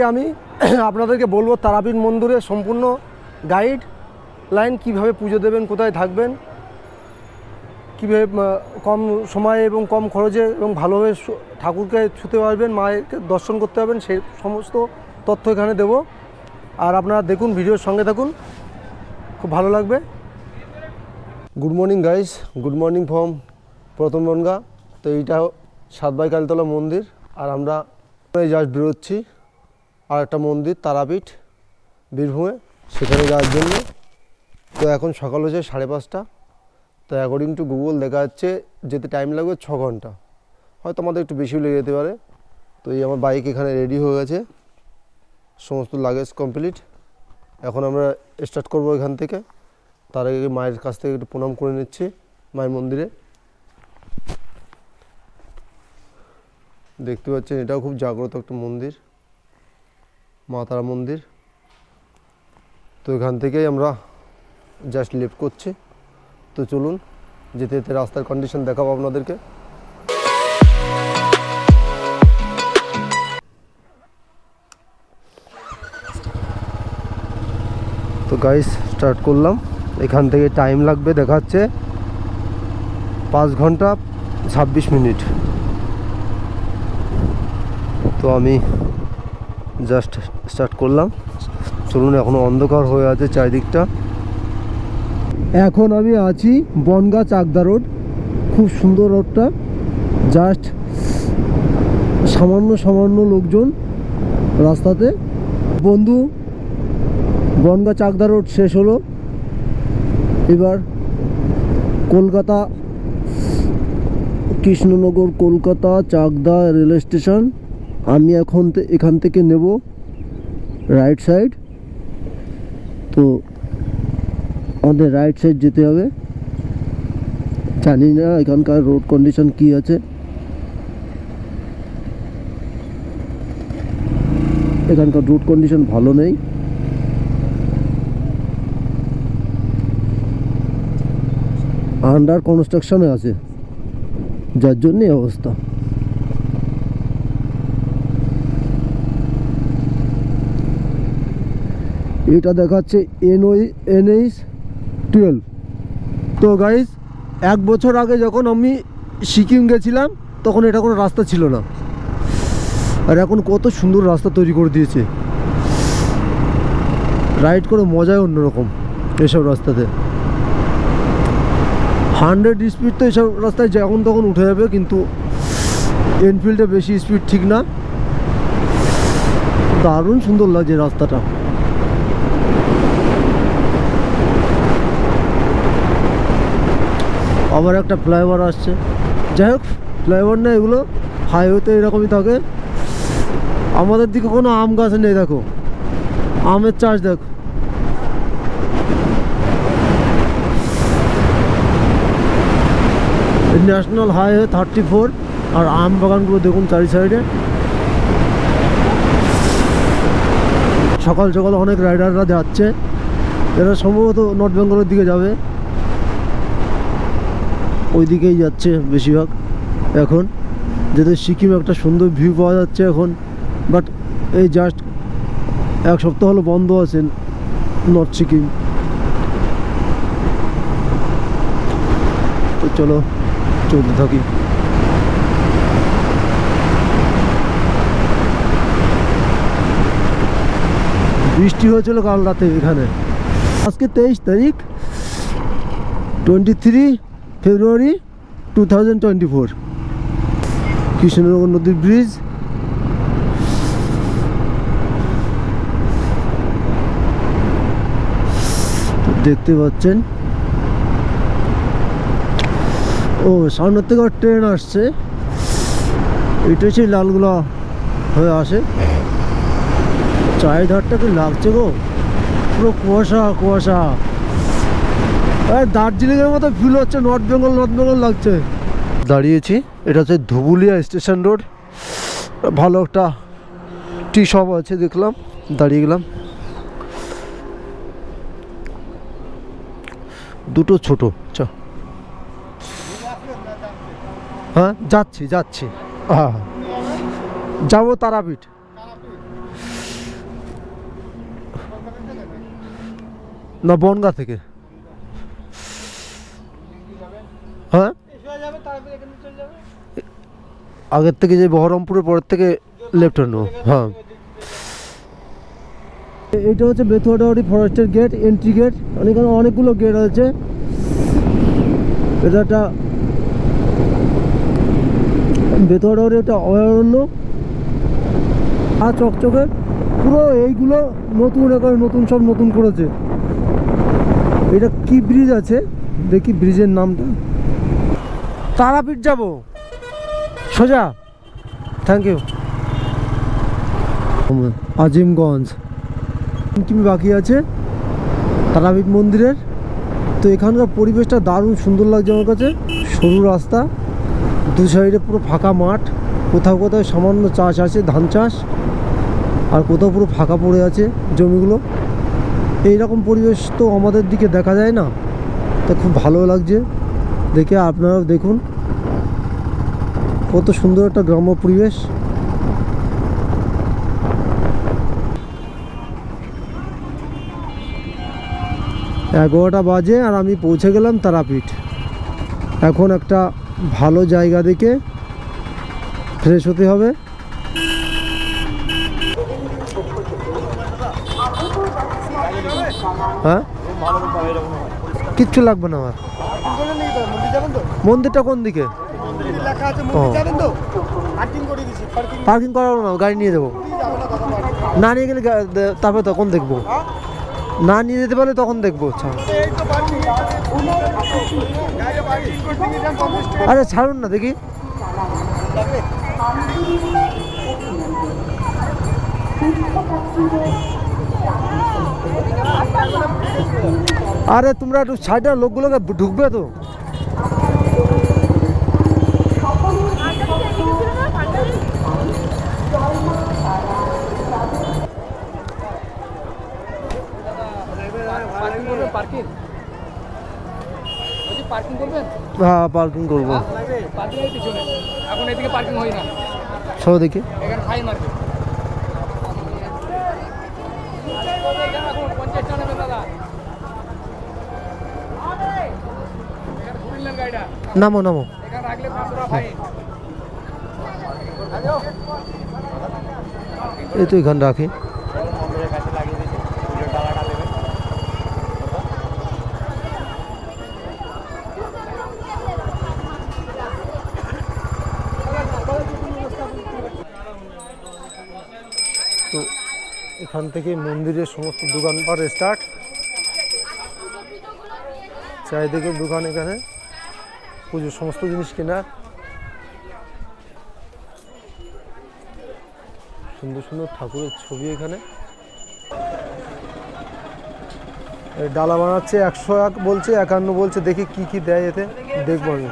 আজকে আমি আপনাদেরকে বলব তারাপীঠ মন্দিরে সম্পূর্ণ গাইড লাইন কীভাবে পুজো দেবেন, কোথায় থাকবেন, কীভাবে কম সময়ে এবং কম খরচে এবং ভালোভাবে ঠাকুরকে ছুতে পারবেন মায়েরকে দর্শন করতে পারবেন, সেই সমস্ত তথ্য এখানে দেবো। আর আপনারা দেখুন, ভিডিওর সঙ্গে থাকুন। খুব ভালো লাগবে। Good morning guys good morning from প্রথম বনগা। তো এইটা সাতবাই কালীতলা মন্দির। আর আমরা জাস্ট বেরোচ্ছি। আর একটা মন্দির, তারাপীঠ, বীরভূমে, সেখানে যাওয়ার জন্য। তো এখন সকাল হচ্ছে সাড়ে পাঁচটা। তো অ্যাকর্ডিং টু গুগল দেখা যাচ্ছে যেতে টাইম লাগবে ছ ঘণ্টা। হয়তো আমাদের একটু বেশিও লেগে যেতে পারে। তো এই আমার বাইক এখানে রেডি হয়ে গেছে। সমস্ত লাগেজ কমপ্লিট এখন আমরা স্টার্ট করব এখান থেকে। তার আগে মায়ের কাছ থেকে একটু প্রণাম করে নিচ্ছি মায়ের মন্দিরে। দেখতে পাচ্ছেন এটাও খুব জাগ্রত একটা মন্দির। মা তারা মন্দির। তো এখান থেকেই আমরা জাস্ট লিফট করছি। তো চলুন, যেতে যেতে রাস্তার কন্ডিশন দেখাবো আপনাদেরকে। তো গাইস স্টার্ট করলাম। এখান থেকে টাইম লাগবে, দেখাচ্ছে পাঁচ ঘণ্টা ছাব্বিশ মিনিট। তো আমি জাস্ট স্টার্ট করলাম। চলুন এখনও অন্ধকার হয়ে আছে চারিদিকটা। এখন আমি আছি বনগা চাকদা রোড। খুব সুন্দর রোডটা। জাস্ট সামান্য সামান্য লোকজন রাস্তাতে। বন্ধু, বনগা চাকদা রোড শেষ হলো। এবার কলকাতা, কৃষ্ণনগর, কলকাতা, চাকদা রেল স্টেশন আমি এখন এখান থেকে নেব রাইট সাইড তো আমাদের রাইট সাইড যেতে হবে। জানি না এখানকার রোড কন্ডিশন কি আছে। এখানকার রোড কন্ডিশন ভালো নেই। আন্ডার কনস্ট্রাকশনে আছে। যার জন্য অবস্থা। এটা দেখাচ্ছে এনওই এনএইচ টুয়েলভ তো গাইজ এক বছর আগে যখন আমি সিকিম গেছিলাম, তখন এটা কোনো রাস্তা ছিল না। আর এখন কত সুন্দর রাস্তা তৈরি করে দিয়েছে। রাইড করে মজাই অন্যরকম এসব রাস্তাতে। হান্ড্রেড স্পিড তো এসব রাস্তায় যখন তখন উঠে যাবে, কিন্তু এনফিল্ডে বেশি স্পিড ঠিক না। দারুণ সুন্দর লাগছে রাস্তাটা। আবার একটা ফ্লাইওভার আসছে। যাই হোক, ফ্লাইওভার না, এগুলো হাইওয়েতে এরকমই থাকে। আমাদের দিকে কোনো আম গাছ নেই, দেখো। আমের চাষ, দেখো। ন্যাশনাল হাইওয়ে থার্টি ফোর আর আম বাগানগুলো দেখুন চারি সাইডে। সকাল সকাল অনেক রাইডাররা যাচ্ছে। এরা সম্ভবত নর্থ বেঙ্গলের দিকে যাবে। ওই দিকেই যাচ্ছে বেশিরভাগ। এখন যেহেতু সিকিম একটা সুন্দর ভিউ পাওয়া যাচ্ছে এখন বাট এই জাস্ট এক সপ্তাহ হলো বন্ধ আছে নর্থ সিকিম। তো চলো, চলতে থাকি। বৃষ্টি হয়েছিল কাল রাতে এখানে। আজকে তেইশ তারিখ twenty three February two thousand twenty four. Krishnanagar নদীর ব্রিজ দেখতে পাচ্ছেন। ও, সামনের থেকে ট্রেন আসছে। এটা সেই লালগুলা হয়ে আসে। চারিধারটা কি লাগছে গো? পুরো কুয়াশা কুয়াশা। দার্জিলিংয়ের মতো ফিল হচ্ছে নর্থ বেঙ্গল নর্থ বেঙ্গল লাগছে। দাঁড়িয়েছি, এটা হচ্ছে ধুবুলিয়া স্টেশন রোড ভালো একটা টি শপ আছে, দেখলাম, দাঁড়িয়ে গেলাম। দুটো ছোট, চ। হ্যাঁ যাচ্ছি যাচ্ছি। হ্যাঁ যাব তারাপীঠ। না, বনগা থেকে। হ্যাঁ? আগের থেকে যে বহরমপুরের পরের থেকে লেফট হ্যান্ড হ্যাঁ। এইটা হচ্ছে বেথুয়াডাউরি ফরেস্টের গেট এন্ট্রি গেট এখানে অনেকগুলো গেট আছে। এটা একটা বেথুয়াডাউরি একটা অভয়ারণ্য। আর চকচকে পুরো এইগুলো নতুন এখন নতুন সব নতুন করেছে। এটা কি ব্রিজ আছে? দেখি ব্রিজের নামটা। তারাপীঠ যাব। সোজা। Thank you Azimganj. তুমি বাকি আছে। তারাপীঠ মন্দিরের। তো এখানকার পরিবেশটা দারুণ সুন্দর লাগছে আমার কাছে। সরু রাস্তা। দু সাইডে পুরো ফাঁকা মাঠ। কোথাও কোথাও সামান্য চাষ আছে, ধান চাষ। আর কোথাও পুরো ফাঁকা পড়ে আছে জমিগুলো। এই রকম পরিবেশ তো আমাদের দিকে দেখা যায় না। তা খুব ভালো লাগছে। দেখে আপনারাও দেখুন কত সুন্দর একটা গ্রাম্য পরিবেশ। এগারোটা বাজে আর আমি পৌঁছে গেলাম তারাপীঠ। এখন একটা ভালো জায়গা দেখে ফ্রেশ হতে হবে। হ্যাঁ? কিচ্ছু লাগবে না আমার। মন্দিরটা কোন দিকে? পার্কিং করাবো না গাড়ি নিয়ে দেবো না নিয়ে গেলে তারপরে তখন দেখব। না নিয়ে যেতে পারলে তখন দেখব আচ্ছা। আরে ছাড়ুন না দেখি। আরে তোমরা একটু সাইডের লোকগুলোকে ঢুকবে তো পার্কিং হ্যাঁ পার্কিং করব পার্কিং হয় না সব দেখি এখানে খাই মার্কেট নামো নামো। এই তো এখানে রাখি। এখান থেকে মন্দিরের সমস্ত দোকানপাট স্টার্ট চারিদিকে দোকান এখানে। পুজোর সমস্ত জিনিস কেনা। সুন্দর সুন্দর ঠাকুরের ছবি এখানে। ডালা বানাচ্ছে, একশো এক বলছে, একান্ন বলছে, দেখি কি কি দেয় এতে। দেখব আমি।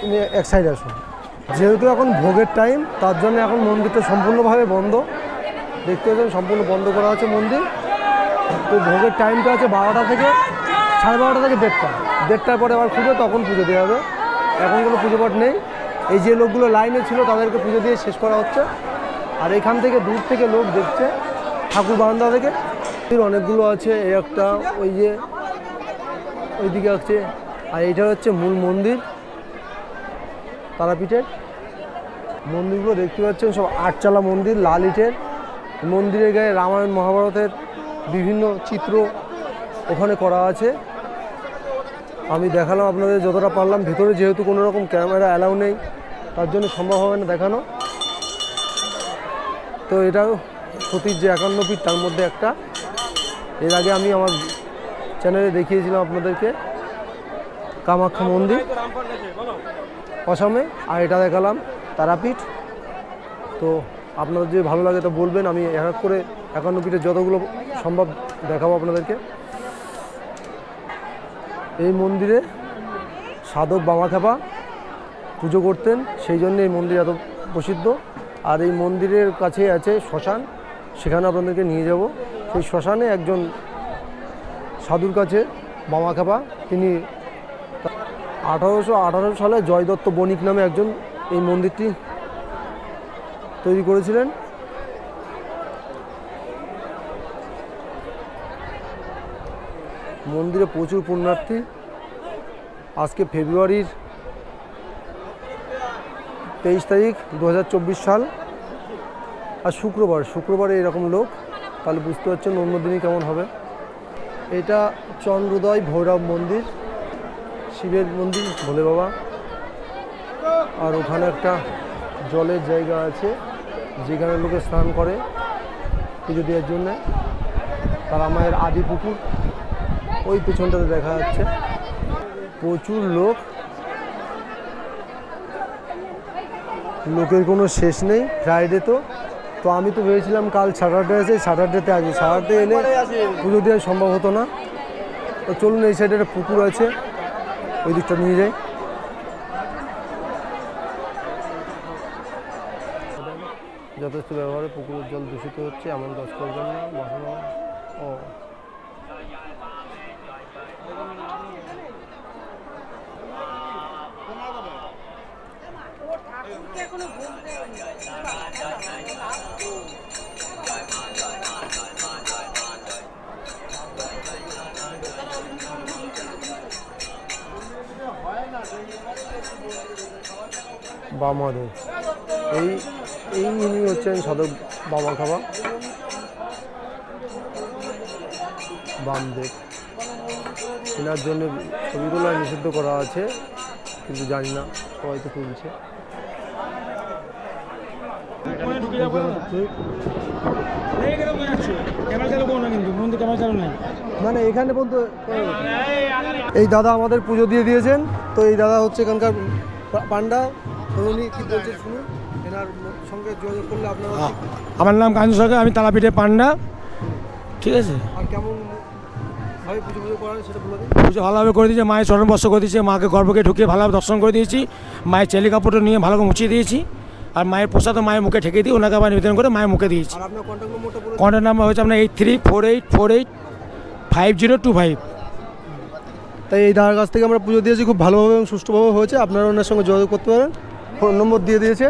তুমি এক সাইড আসো। যেহেতু এখন ভোগের টাইম তার জন্য এখন মন্দিরটা সম্পূর্ণভাবে বন্ধ। দেখতে পাচ্ছেন, সম্পূর্ণ বন্ধ করা আছে মন্দির। তো ভোগের টাইমটা আছে বারোটা থেকে, সাড়ে বারোটা থেকে দেড়টা। দেড়টার পরে আবার খুঁজে তখন পুজো দেওয়া হবে। এখন কোনো পুজো পাঠ নেই। এই যে লোকগুলো লাইনে ছিল, তাদেরকে পুজো দিয়ে শেষ করা হচ্ছে। আর এখান থেকে দূর থেকে লোক দেখছে, ঠাকুর বারান্দা থেকে। অনেকগুলো আছে, এই একটা, ওই যে, ওইদিকে আছে। আর এটা হচ্ছে মূল মন্দির, তারাপীঠের। মন্দিরগুলো দেখতে পাচ্ছেন, সব আটচালা মন্দির, লাল ইটের। মন্দিরের গায়ে রামায়ণ মহাভারতের বিভিন্ন চিত্র ওখানে করা আছে। আমি দেখালাম আপনাদের যতটা পারলাম। ভিতরে যেহেতু কোনো রকম ক্যামেরা অ্যালাউ নেই, তার জন্য সম্ভব হবে না দেখানো। তো এটাও সতীর যে একান্ন ফিট তার মধ্যে একটা। এর আগে আমি আমার চ্যানেলে দেখিয়েছিলাম আপনাদেরকে। কামাখ্যা মন্দির অসমে, আর এটা দেখালাম তারাপীঠ। তো আপনাদের যদি ভালো লাগে তো বলবেন, আমি এক এক করে একান্ন ফিটের যতগুলো সম্ভব দেখাবো আপনাদেরকে। এই মন্দিরে সাধক বামাখ্যাপা পুজো করতেন, সেই জন্য এই মন্দির এত প্রসিদ্ধ। আর এই মন্দিরের কাছে আছে শ্মশান, সেখানে আপনাদেরকে নিয়ে যাব। সেই শ্মশানে একজন সাধুর কাছে বামাখ্যাপা তিনি আঠারোশো আঠারো সালে জয়দত্ত বণিক নামে একজন এই মন্দিরটি তৈরি করেছিলেন। মন্দিরে প্রচুর পুণ্যার্থী। আজকে ফেব্রুয়ারির তেইশ তারিখ দু হাজার চব্বিশ সাল। আর শুক্রবার, শুক্রবারে এরকম লোক, তাহলে বুঝতে পারছেন অন্য দিনই কেমন হবে। এটা চন্দ্রোদয় ভৈরব মন্দির, শিবের মন্দির, ভোলে বাবা। আর ওখানে একটা জলের জায়গা আছে। যেখানে লোকে স্নান করে পুজো দেওয়ার জন্যে, তারা মায়ের আদি পুকুর, ওই পেছনটাতে দেখা যাচ্ছে। প্রচুর লোক। লোকের কোনো শেষ নেই ফ্রাইডে তো। তো আমি তো ভেবেছিলাম কাল স্যাটারডে আছে স্যাটারডেতে আসি স্যাটারডে এলে পুজো দেওয়া সম্ভব হতো না। তো চলুন এই সাইডে একটা পুকুর আছে, ওই দিকটা নিয়ে যাই। যথেষ্ট ব্যবহারে পুকুরের জল দূষিত হচ্ছে এমন দশ করবেন না বসানো। ও। বামাদেব এই এই ইনি হচ্ছেন সদর বাবা খাবা বামদেব এনার জন্য ছবিগুলো নিষিদ্ধ করা আছে, কিন্তু জানি না, সবাই তো তুলছে। ক্যামেরা চালু করো না কিন্তু বন্ধু ক্যামেরা চালু নাই না না এখানে এই দাদা আমাদের পুজো দিয়ে দিয়েছেন, তো এই দাদা হচ্ছে এখানকার পান্ডা উনি কি বলছেন শুনুন? সঙ্গে যোগাযোগ করলে আপনারা আমার নাম কাঞ্জু সরকার আমি তালাপিঠে পান্ডা। ঠিক আছে? আর কেমন পুজো ভালোভাবে করে দিয়েছে মায়ের চরণ বস্ত্র করে দিয়েছে মাকে গর্ভকে ঢুকিয়ে ভালোভাবে দর্শন করে দিয়েছি মায়ের চেলি কাপড়টা নিয়ে ভালো করে মুছিয়ে দিয়েছি আর মায়ের প্রসাদ মায়ের মুখে ঠেকে দিয়ে ওনাকে আবার নিবেদন করে মায়ের মুখে দিয়েছি। কন্ট্যাক্ট নাম্বার হচ্ছে আপনার eight three four eight four eight five zero two five তাই এই দাদার কাছ থেকে আমরা পুজো দিয়েছি খুব ভালোভাবে এবং সুষ্ঠুভাবে হয়েছে। আপনারা ওনার সঙ্গে যোগাযোগ করতে পারেন। ফোন নম্বর দিয়ে দিয়েছে।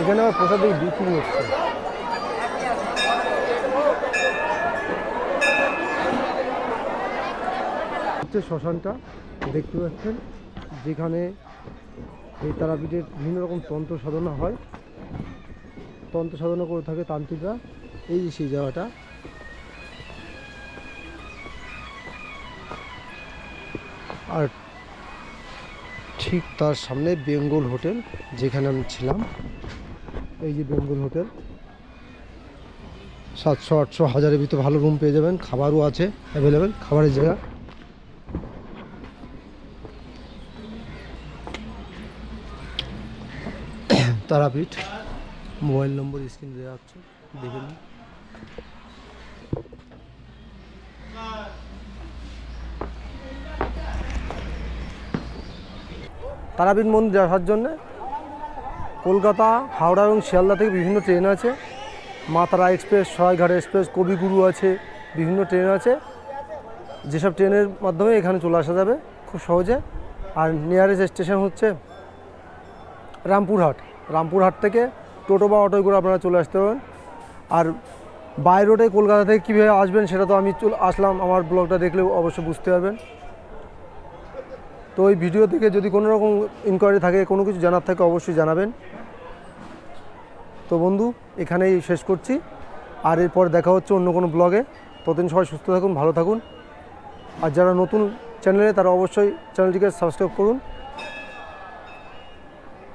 এখানে আমার প্রসাদ দেখি বিক্রি হচ্ছে শ্মশানটা, দেখতে পাচ্ছেন, যেখানে এই তারাপীঠের বিভিন্ন রকম তন্ত্র সাধনা হয়। তন্ত্র সাধনা করে থাকে তান্ত্রিকরা। এই যে সেই জায়গাটা। আর ঠিক তার সামনে বেঙ্গল হোটেল, যেখানে আমি ছিলাম। এই যে বেঙ্গল হোটেল, সাতশো, আটশো, হাজারের ভিতরে ভালো রুম পেয়ে যাবেন, খাবারও আছে অ্যাভেলেবেল খাবারের জায়গা। তারাপীঠ, মোবাইল নম্বর স্ক্রিন দেওয়া হচ্ছে, দেখে নিন। তারাপীঠ মন্দির আসার জন্যে কলকাতা, হাওড়া এবং শিয়ালদা থেকে বিভিন্ন ট্রেন আছে। মা তারা এক্সপ্রেস, সরাইঘাট এক্সপ্রেস, কবিগুরু আছে, বিভিন্ন ট্রেন আছে। যেসব ট্রেনের মাধ্যমে এখানে চলে আসা যাবে খুব সহজে। আর নিয়ারেস্ট স্টেশন হচ্ছে রামপুরহাট। রামপুরহাট থেকে টোটো বা অটোয় করে আপনারা চলে আসতে পারেন আর বাই রোডে কলকাতা থেকে কীভাবে আসবেন সেটা তো আমি আসলাম, আমার ব্লগটা দেখলেও অবশ্যই বুঝতে পারবেন। তো ওই ভিডিও থেকে যদি কোনো রকম ইনকোয়ারি থাকে, কোনো কিছু জানার থাকে, অবশ্যই জানাবেন। তো বন্ধু, এখানেই শেষ করছি। আর এরপর দেখা হচ্ছে অন্য কোনো ব্লগে ততদিন সবাই সুস্থ থাকুন, ভালো থাকুন। আর যারা নতুন চ্যানেলে তারা অবশ্যই চ্যানেলটিকে সাবস্ক্রাইব করুন।